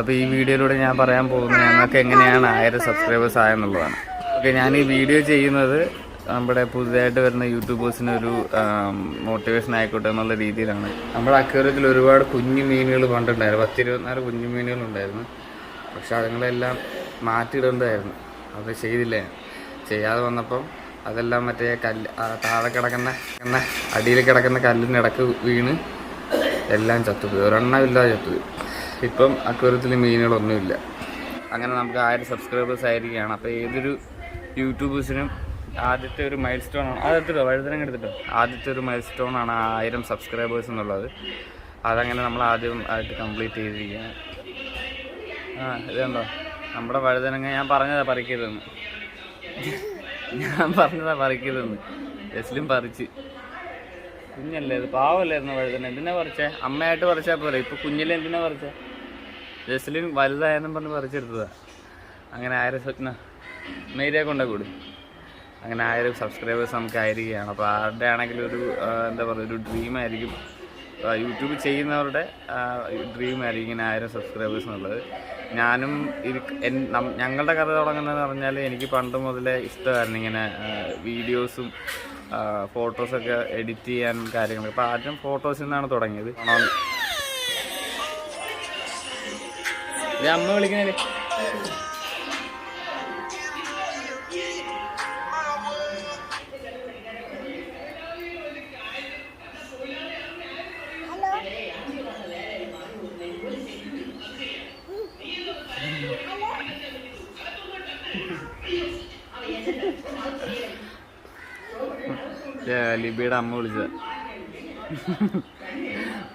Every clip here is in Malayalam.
അപ്പോൾ ഈ വീഡിയോയിലൂടെ ഞാൻ പറയാൻ പോകുന്നത് ഞങ്ങൾക്ക് എങ്ങനെയാണ് ആയിരം സബ്സ്ക്രൈബേഴ്സ് ആയെന്നുള്ളതാണ്. ഓക്കെ ഞാൻ ഈ വീഡിയോ ചെയ്യുന്നത് നമ്മുടെ പുതുതായിട്ട് വരുന്ന യൂട്യൂബേഴ്സിന് ഒരു മോട്ടിവേഷൻ ആയിക്കോട്ടെ എന്നുള്ള രീതിയിലാണ്. നമ്മുടെ അക്വേറിയത്തിൽ ഒരുപാട് കുഞ്ഞു മീനുകൾ പണ്ടുണ്ടായിരുന്നു. പത്തിരുപത്തിനാല് കുഞ്ഞു മീനുകൾ ഉണ്ടായിരുന്നു പക്ഷെ അതുങ്ങളെല്ലാം മാറ്റിയിടേണ്ടതായിരുന്നു അത് ചെയ്തില്ല. ചെയ്യാതെ വന്നപ്പം അതെല്ലാം മറ്റേ കല്ല് താഴെ കിടക്കുന്ന അടിയിൽ കിടക്കുന്ന കല്ലിന്റെ ഇടയ്ക്ക് വീണ് എല്ലാം ചത്തുപോയി. ഒരെണ്ണം ഇല്ലാതെ ചത്തുപോയി. ഇപ്പം അക്വേറിയത്തിൽ മീനുകളൊന്നുമില്ല അങ്ങനെ നമുക്ക് ആയിരം സബ്സ്ക്രൈബേഴ്സ് ആയിരിക്കുകയാണ് അപ്പോൾ ഏതൊരു യൂട്യൂബേഴ്സിനും ആദ്യത്തെ ഒരു മൈൽ സ്റ്റോൺ ആണ് അതെടുത്തിട്ടോ വഴുതനങ്ങ എടുത്തിട്ടോ ആദ്യത്തെ ഒരു മൈൽ സ്റ്റോൺ ആണ് ആയിരം സബ്സ്ക്രൈബേഴ്സ് എന്നുള്ളത് അതങ്ങനെ നമ്മൾ ആദ്യം ആയിട്ട് കംപ്ലീറ്റ് ചെയ്തിരിക്കുകയാണ് ആ ഇതുണ്ടോ നമ്മുടെ വഴുതനങ്ങ ഞാൻ പറഞ്ഞതാ പറിക്കരുതെന്ന് ഞാൻ പറഞ്ഞതാ പറിക്കരുതെന്ന് ജസ്റ്റിലും പറിച്ച് കുഞ്ഞല്ലേ ഇത് പാവല്ലായിരുന്നു വഴുതന എന്തിനാ പറിച്ചേ അമ്മയായിട്ട് പറിച്ചാൽ പോരെ ഇപ്പൊ കുഞ്ഞിലെ എന്തിനാ പറിച്ചേ ജസ്ലിൻ വലുതായെന്നും പറഞ്ഞ് പറിച്ചെടുത്തതാ. അങ്ങനെ ആയിരം സ്വപ്ന മെയിലേക്ക് കൊണ്ടേ കൂടി. അങ്ങനെ ആയിരം സബ്സ്ക്രൈബേഴ്സ് നമുക്ക് ആയിരിക്കുകയാണ് അപ്പോൾ ആരുടെ ആണെങ്കിലും ഒരു എന്താ പറയുക ഒരു ഡ്രീം ആയിരിക്കും. യൂട്യൂബ് ചെയ്യുന്നവരുടെ ഡ്രീം ആയിരിക്കും ഇങ്ങനെ ആയിരം സബ്സ്ക്രൈബേഴ്സ് എന്നുള്ളത്. ഞാനും ഇത് ഞങ്ങളുടെ കഥ തുടങ്ങുന്നതെന്ന് പറഞ്ഞാൽ എനിക്ക് പണ്ട് മുതലേ ഇഷ്ടമായിരുന്നു ഇങ്ങനെ വീഡിയോസും ഫോട്ടോസൊക്കെ എഡിറ്റ് ചെയ്യാനും കാര്യങ്ങളൊക്കെ. അപ്പോൾ ആദ്യം ഫോട്ടോസിൽ നിന്നാണ് തുടങ്ങിയത്. അമ്മ ഏ, ലിബിയുടെ അമ്മ വിളിച്ചത്.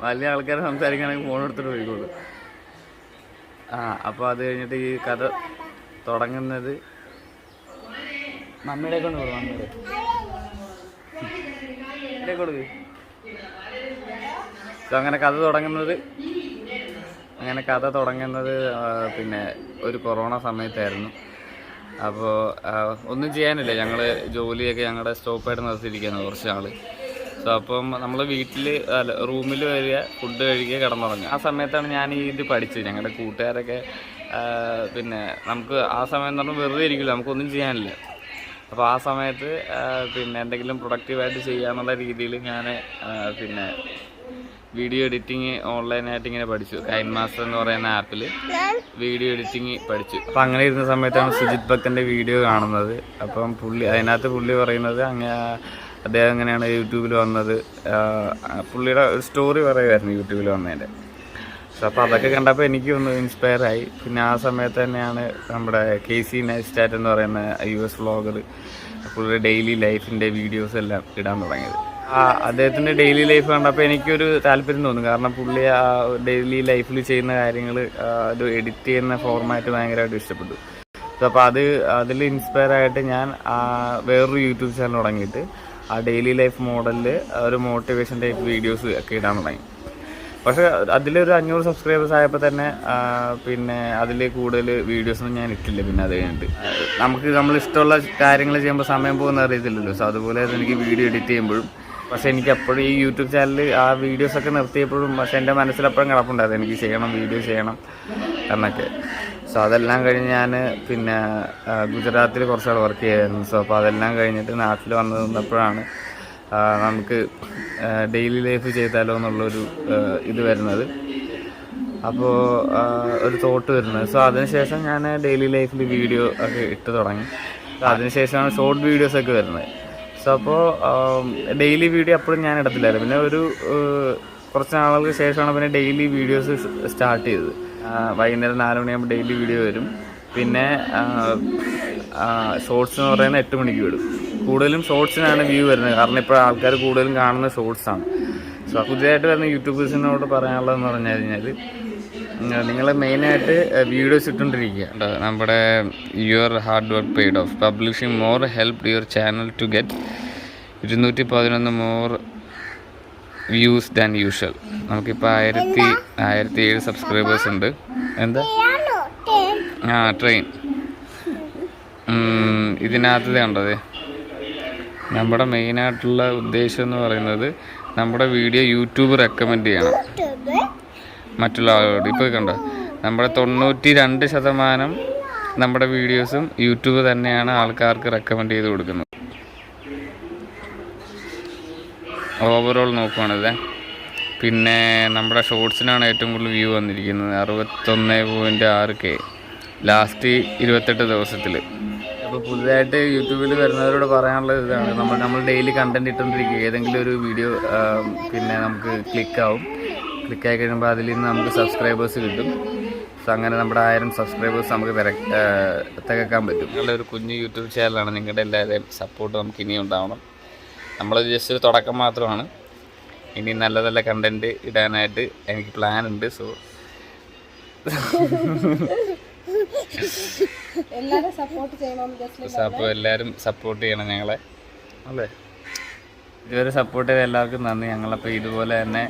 വലിയ ആൾക്കാർ സംസാരിക്കുകയാണെങ്കിൽ ഫോൺ എടുത്തിട്ട് പോയിക്കോളൂ. ആ അപ്പോൾ അത് കഴിഞ്ഞിട്ട് ഈ കഥ തുടങ്ങുന്നത് മമ്മിയുടെ കൊണ്ട് കൊടുക്കും മമ്മിയുടെ. കൊടുക്കും. അങ്ങനെ കഥ തുടങ്ങുന്നത് അങ്ങനെ കഥ തുടങ്ങുന്നത് പിന്നെ ഒരു കൊറോണ സമയത്തായിരുന്നു. അപ്പോൾ ഒന്നും ചെയ്യാനില്ല. ഞങ്ങൾ ജോലിയൊക്കെ ഞങ്ങളുടെ സ്റ്റോപ്പായിട്ട് നിർത്തിയിരിക്കുകയാണ് കുറച്ച് നാൾ സോ അപ്പം നമ്മൾ വീട്ടിൽ അല്ല റൂമിൽ വരിക ഫുഡ് കഴിക്കുക കിടന്നുറങ്ങുക. ആ സമയത്താണ് ഞാൻ ഈ ഇത് പഠിച്ചത്. ഞങ്ങളുടെ കൂട്ടുകാരൊക്കെ പിന്നെ നമുക്ക് ആ സമയം എന്ന് പറഞ്ഞാൽ വെറുതെ ഇരിക്കില്ല. നമുക്കൊന്നും ചെയ്യാനില്ല. അപ്പോൾ ആ സമയത്ത് പിന്നെ എന്തെങ്കിലും പ്രൊഡക്റ്റീവായിട്ട് ചെയ്യാമെന്നുള്ള രീതിയിൽ ഞാൻ പിന്നെ വീഡിയോ എഡിറ്റിങ് ഓൺലൈനായിട്ട് ഇങ്ങനെ പഠിച്ചു. കൈൻ മാസ്റ്റർ എന്ന് പറയുന്ന ആപ്പിൽ വീഡിയോ എഡിറ്റിംഗ് പഠിച്ചു. അപ്പം അങ്ങനെ ഇരുന്ന സമയത്താണ് സുജിത് ഭക്തന്റെ വീഡിയോ കാണുന്നത്. അപ്പം പുള്ളി അതിനകത്ത് പുള്ളി പറയുന്നത് അങ്ങനെ അദ്ദേഹം എങ്ങനെയാണ് യൂട്യൂബിൽ വന്നത്? പുള്ളിയുടെ ഒരു സ്റ്റോറി പറയുമായിരുന്നു യൂട്യൂബിൽ വന്നതിന്റെ. സോ അപ്പോൾ അതൊക്കെ കണ്ടപ്പോൾ എനിക്ക് ഒന്ന് ഇൻസ്പയർ ആയി. പിന്നെ ആ സമയത്ത് തന്നെയാണ് നമ്മുടെ കെ സി നൈസ്റ്റാറ്റ് എന്ന് പറയുന്ന യു എസ് വ്ളോഗർ പുള്ളിയുടെ ഡെയിലി ലൈഫിന്റെ വീഡിയോസ് എല്ലാം ഇടാൻ തുടങ്ങിയത്. ആ അദ്ദേഹത്തിന്റെ ഡെയിലി ലൈഫ് കണ്ടപ്പോൾ എനിക്കൊരു താല്പര്യം തോന്നും. കാരണം പുള്ളി ആ ഡെയിലി ലൈഫിൽ ചെയ്യുന്ന കാര്യങ്ങൾ അത് എഡിറ്റ് ചെയ്യുന്ന ഫോർമാറ്റ് ഭയങ്കരമായിട്ട് ഇഷ്ടപ്പെട്ടു. അപ്പോൾ അത് അതിൽ ഇൻസ്പയർ ആയിട്ട് ഞാൻ വേറൊരു യൂട്യൂബ് ചാനൽ തുടങ്ങിയിട്ട് ആ ഡെയിലി ലൈഫ് മോഡലിൽ ഒരു മോട്ടിവേഷൻ ടൈപ്പ് വീഡിയോസ് ഒക്കെ ഇടാൻ തുടങ്ങി. പക്ഷെ അതിലൊരു അഞ്ഞൂറ് സബ്സ്ക്രൈബേഴ്സ് ആയപ്പോൾ തന്നെ പിന്നെ അതിൽ കൂടുതൽ വീഡിയോസൊന്നും ഞാൻ ഇട്ടില്ല. പിന്നെ അത് കഴിഞ്ഞിട്ട് നമുക്ക് നമ്മൾ ഇഷ്ടമുള്ള കാര്യങ്ങൾ ചെയ്യുമ്പോൾ സമയം പോകുന്ന അറിയത്തില്ലല്ലോ. സോ അതുപോലെ എനിക്ക് വീഡിയോ എഡിറ്റ് ചെയ്യുമ്പോഴും പക്ഷേ എനിക്ക് അപ്പോഴും ഈ യൂട്യൂബ് ചാനലിൽ ആ വീഡിയോസൊക്കെ നിർത്തിയപ്പോഴും പക്ഷേ എന്റെ മനസ്സിലപ്പോഴും കിടപ്പുണ്ടായിരുന്നു എനിക്ക് ചെയ്യണം വീഡിയോ ചെയ്യണം എന്നൊക്കെ. സോ അതെല്ലാം കഴിഞ്ഞ് ഞാൻ പിന്നെ ഗുജറാത്തിൽ കുറച്ചാൾ വർക്ക് ചെയ്യായിരുന്നു. സോ അപ്പോൾ അതെല്ലാം കഴിഞ്ഞിട്ട് നാട്ടിൽ വന്നു നിന്നപ്പോഴാണ് നമുക്ക് ഡെയിലി ലൈഫ് ചെയ്താലോ എന്നുള്ളൊരു ഇത് വരുന്നത്. അപ്പോൾ ഒരു തോട്ട് വരുന്നത്. സോ അതിനുശേഷം ഞാൻ ഡെയിലി ലൈഫിൽ വീഡിയോ ഒക്കെ ഇട്ട് തുടങ്ങി. സോ അതിനുശേഷമാണ് ഷോർട്ട് വീഡിയോസൊക്കെ വരുന്നത്. സോ അപ്പോൾ ഡെയിലി വീഡിയോ അപ്പോഴും ഞാൻ ഇടത്തില്ലായിരുന്നു. പിന്നെ ഒരു കുറച്ച് നാളുകൾക്ക് ശേഷമാണ് പിന്നെ ഡെയിലി വീഡിയോസ് സ്റ്റാർട്ട് ചെയ്തത്. വൈകുന്നേരം നാല് മണിയാകുമ്പോൾ ഡെയിലി വീഡിയോ വരും. പിന്നെ ഷോർട്സ് എന്ന് പറയുന്നത് എട്ട് മണിക്ക് വിടും. കൂടുതലും ഷോർട്സിനാണ് വ്യൂ വരുന്നത്. കാരണം ഇപ്പോൾ ആൾക്കാർ കൂടുതലും കാണുന്ന ഷോർട്സാണ് സോ പുതിയതായിട്ട് വരുന്ന യൂട്യൂബേഴ്സിനോട് പറയാനുള്ളതെന്ന് പറഞ്ഞു കഴിഞ്ഞാൽ നിങ്ങൾ മെയിനായിട്ട് വീഡിയോസ് ഇട്ടുകൊണ്ടിരിക്കുക. നമ്മുടെ your hard work paid off publishing more help your channel to get ഇരുന്നൂറ്റി പതിനൊന്ന് മോർ വ്യൂസ് ദാൻ യൂഷ്വൽ നമുക്കിപ്പോൾ ആയിരത്തി ആയിരത്തി ഏഴ് സബ്സ്ക്രൈബേഴ്സ് ഉണ്ട്. എന്താ? ആ ട്രെയിൻ ഇതിനകത്തത് കണ്ടത്. നമ്മുടെ മെയിനായിട്ടുള്ള ഉദ്ദേശം എന്ന് പറയുന്നത് നമ്മുടെ വീഡിയോ യൂട്യൂബ് റെക്കമെൻഡ് ചെയ്യണം. മറ്റുള്ള ആളുകളോട്. ഇപ്പോൾ കണ്ടോ? നമ്മുടെ തൊണ്ണൂറ്റി രണ്ട് ശതമാനം നമ്മുടെ വീഡിയോസും യൂട്യൂബ് തന്നെയാണ് ആൾക്കാർക്ക് റെക്കമെൻഡ് ചെയ്ത് കൊടുക്കുന്നത്. ഓവറോൾ നോക്കുവാണല്ലേ? പിന്നെ നമ്മുടെ ഷോർട്സിനാണ് ഏറ്റവും കൂടുതൽ വ്യൂ വന്നിരിക്കുന്നത്. അറുപത്തൊന്ന് പോയിന്റ് ആറ് കെ ലാസ്റ്റ് ഇരുപത്തെട്ട് ദിവസത്തിൽ അപ്പോൾ പുതുതായിട്ട് യൂട്യൂബിൽ വരുന്നവരോട് പറയാനുള്ള ഇതാണ്. നമ്മൾ നമ്മൾ ഡെയിലി കണ്ടന്റ് ഇട്ടുകൊണ്ടിരിക്കുക. ഏതെങ്കിലും ഒരു വീഡിയോ പിന്നെ നമുക്ക് ക്ലിക്കാവും ക്ലിക്കായി കഴിയുമ്പോൾ അതിൽ നിന്ന് നമുക്ക് സബ്സ്ക്രൈബേഴ്സ് കിട്ടും. സോ അങ്ങനെ നമ്മുടെ ആയിരം സബ്സ്ക്രൈബേഴ്സ് നമുക്ക് തിര തികക്കാൻ പറ്റും. നിങ്ങളുടെ ഒരു കുഞ്ഞു യൂട്യൂബ് ചാനലാണ് നിങ്ങളുടെ എല്ലാവരുടെയും സപ്പോർട്ട് നമുക്ക് ഇനിയും ഉണ്ടാവണം. നമ്മൾ ജസ്റ്റ് ഒരു തുടക്കം മാത്രമാണ്. ഇനി നല്ല നല്ല കണ്ടന്റ് ഇടാനായിട്ട് എനിക്ക് പ്ലാൻ ഉണ്ട് സോ എല്ലാരും അപ്പോൾ എല്ലാവരും സപ്പോർട്ട് ചെയ്യണം ഞങ്ങളെ. അല്ലേ? ഇതുവരെ സപ്പോർട്ട് ചെയ്ത എല്ലാവർക്കും നന്ദി. ഞങ്ങളപ്പോൾ ഇതുപോലെ തന്നെ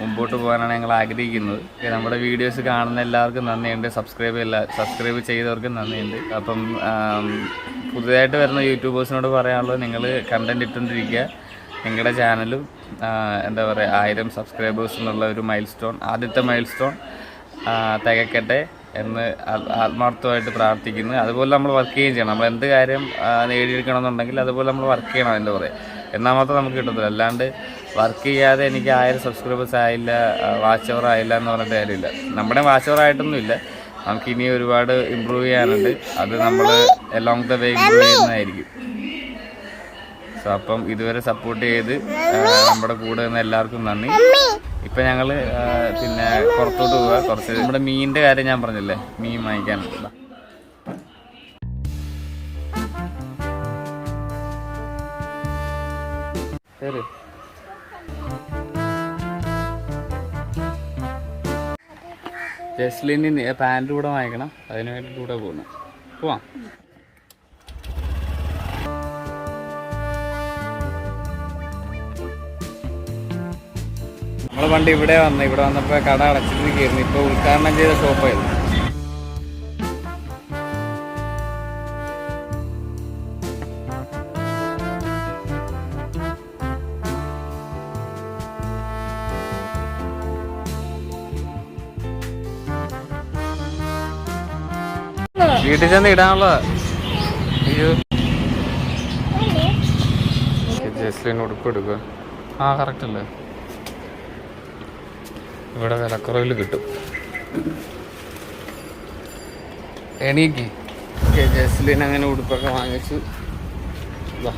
മുമ്പോട്ട് പോകാനാണ് ഞങ്ങൾ ആഗ്രഹിക്കുന്നത്. നമ്മുടെ വീഡിയോസ് കാണുന്ന എല്ലാവർക്കും നന്ദിയുണ്ട്. സബ്സ്ക്രൈബ് എല്ലാ സബ്സ്ക്രൈബ് ചെയ്തവർക്കും നന്ദിയുണ്ട്. അപ്പം പുതുതായിട്ട് വരുന്ന യൂട്യൂബേഴ്സിനോട് പറയാനുള്ളത് നിങ്ങൾ കണ്ടന്റ് ഇട്ടുകൊണ്ടിരിക്കുക. നിങ്ങളുടെ ചാനലും എന്താ പറയുക ആയിരം സബ്സ്ക്രൈബേഴ്സ് എന്നുള്ള ഒരു മൈൽ സ്റ്റോൺ ആദ്യത്തെ മൈൽ സ്റ്റോൺ തികക്കട്ടെ എന്ന് ആത്മാർത്ഥമായിട്ട് പ്രാർത്ഥിക്കുന്നു. അതുപോലെ നമ്മൾ വർക്ക് ചെയ്യുകയും ചെയ്യണം. നമ്മൾ എന്ത് കാര്യം നേടിയെടുക്കണമെന്നുണ്ടെങ്കിൽ അതുപോലെ നമ്മൾ വർക്ക് ചെയ്യണം അതിന്റെ പുറകെ. എന്നാൽ മാത്രം നമുക്ക് കിട്ടത്തില്ല. അല്ലാണ്ട് വർക്ക് ചെയ്യാതെ എനിക്ക് ആയിരം സബ്സ്ക്രൈബേഴ്സ് ആയില്ല വാച്ച് അവർ ആയില്ല എന്ന് പറഞ്ഞിട്ട് കാര്യമില്ല. നമ്മുടെ വാച്ച് അവർ ആയിട്ടൊന്നും ഇല്ല. നമുക്ക് ഇനി ഒരുപാട് ഇമ്പ്രൂവ് ചെയ്യാനുണ്ട്. അത് നമ്മൾ എലോങ് ദ വേ ഇമ്പ്രൂവ് ചെയ്യുന്നതായിരിക്കും. സോ അപ്പം ഇതുവരെ സപ്പോർട്ട് ചെയ്ത് നമ്മുടെ കൂടെ നിന്ന് എല്ലാവർക്കും നന്ദി. ഇപ്പൊ ഞങ്ങൾ പിന്നെ പുറത്തോട്ട് പോവുക കുറച്ച് നമ്മുടെ മീനിന്റെ കാര്യം ഞാൻ പറഞ്ഞില്ലേ? മീൻ വാങ്ങിക്കാനുണ്ട് ജസ്ലിന് പാന്റ് കൂടെ വാങ്ങിക്കണം. അതിന് വേണ്ടിയിട്ട് കൂടെ പോകണം പോവാം. നമ്മളെ വണ്ടി ഇവിടെ വന്ന് ഇവിടെ വന്നപ്പോൾ കട അടച്ചിട്ട് അടച്ചിട്ടിരിക്കുന്നു ഇപ്പോൾ ഉദ്ഘാടനം ചെയ്ത ഷോപ്പായിരുന്നു വീട്ടിൽ ചെന്ന് ഇടാനുള്ളത് അയ്യോ ജസ്ലിന് ഉടുപ്പ് എടുക്കുക. ആ കറക്റ്റ് അല്ലേ? ഇവിടെ വിലക്കുറവിൽ കിട്ടും. എണീക്ക്. ജസ്ലിൻ അങ്ങനെ ഉടുപ്പൊക്കെ വാങ്ങിച്ചു. വാ